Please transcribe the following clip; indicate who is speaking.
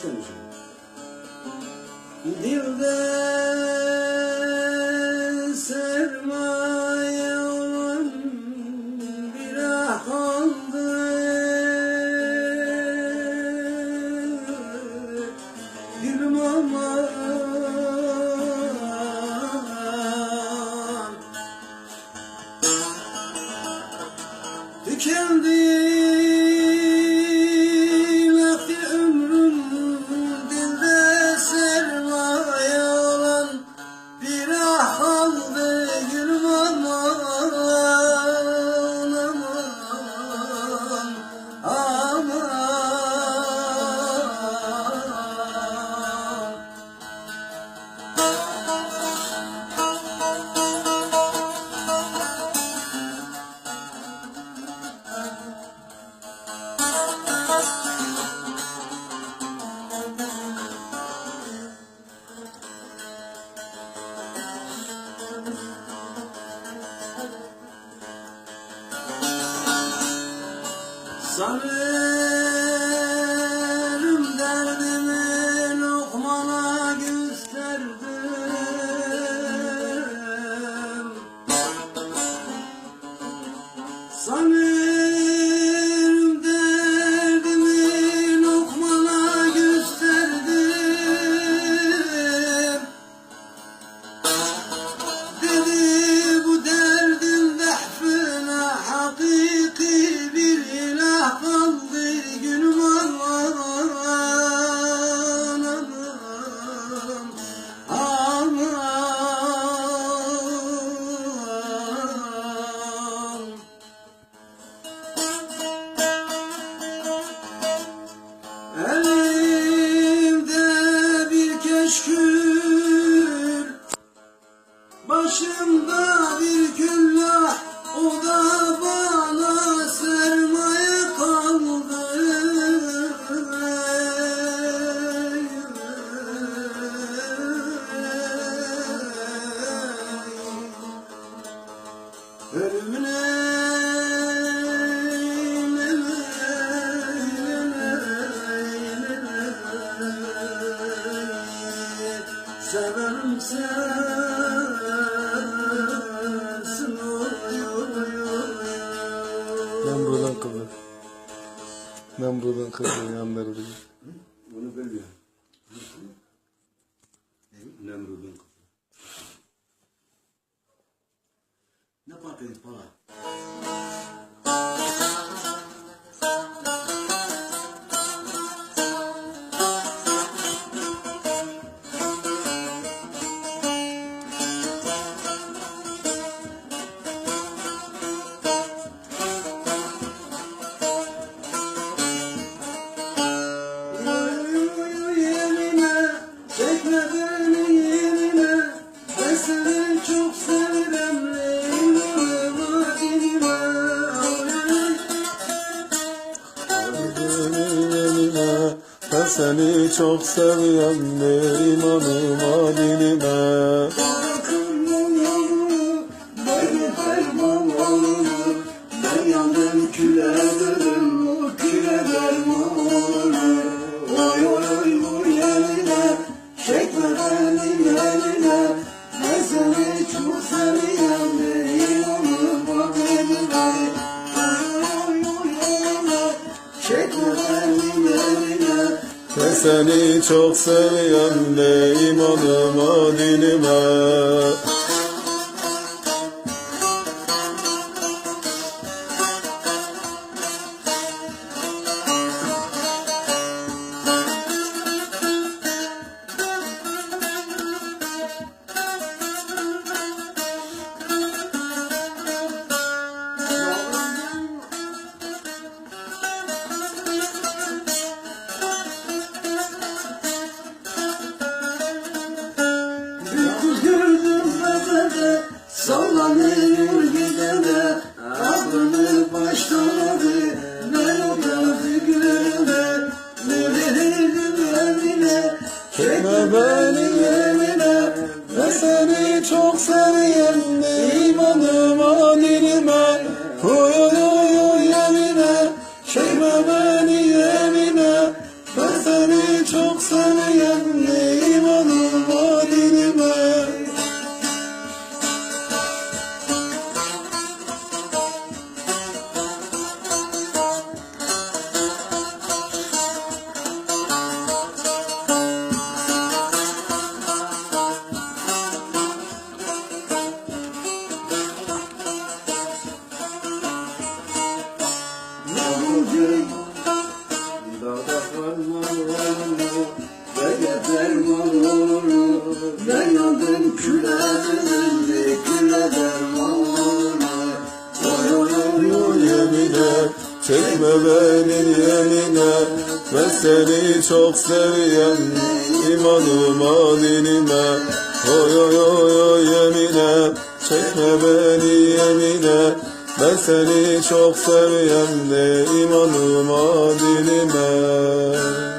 Speaker 1: Cristo. E Deus é Sunday.
Speaker 2: Ben buradan kızı. Ben buradan kızı yandırdı.
Speaker 3: Bunu bilmiyor. Nemrud'un kızı. Ne fark para?
Speaker 1: Seni çok
Speaker 2: seviyorum imanıma dilime
Speaker 1: Seni çok seviyorum
Speaker 2: imanıma dilime
Speaker 1: bedede sallanıyor gidede Aklını başladı melodi gülüne Ne verirdim eline
Speaker 2: Çekme beni yeminle Ben seni çok seviyorum imanıma dilime oy oy oy yemine. Çekme beni yemine Ben seni çok seviyen Çekme benim yeline Ben seni çok seviyen imanıma dinime Oy oy oy oy yemine Çekme beni yemine Ben seni çok seviyen de. İmanıma dinime